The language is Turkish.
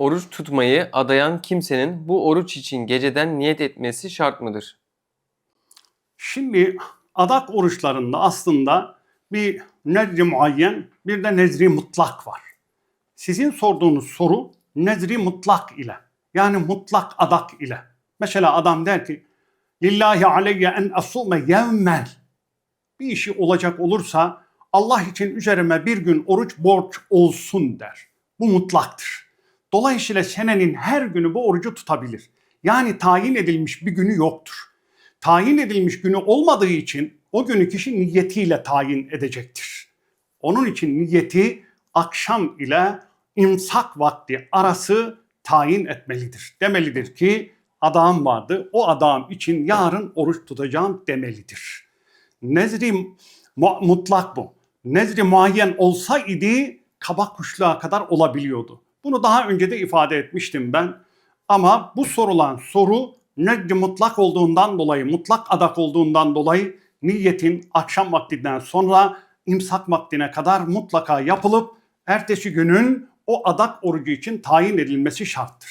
Oruç tutmayı adayan kimsenin bu oruç için geceden niyet etmesi şart mıdır? Şimdi adak oruçlarında aslında bir nezri muayyen bir de nezri mutlak var. Sizin sorduğunuz soru nezri mutlak ile yani mutlak adak ile. Mesela adam der ki Lillahi aleyye en asume yevmel. Bir işi olacak olursa Allah için üzerime bir gün oruç borç olsun der. Bu mutlaktır. Dolayısıyla senenin her günü bu orucu tutabilir. Yani tayin edilmiş bir günü yoktur. Tayin edilmiş günü olmadığı için o günü kişi niyetiyle tayin edecektir. Onun için niyeti akşam ile imsak vakti arası tayin etmelidir. Demelidir ki adağım vardı. O adağım için yarın oruç tutacağım demelidir. Nezri mu- mutlak bu. Nezri muayyen olsa idi kabak kuşluğa kadar olabiliyordu. Bunu daha önce de ifade etmiştim ben. Ama bu sorulan soru nezri mutlak olduğundan dolayı, mutlak adak olduğundan dolayı niyetin akşam vaktinden sonra imsak vaktine kadar mutlaka yapılıp ertesi günün o adak orucu için tayin edilmesi şarttır.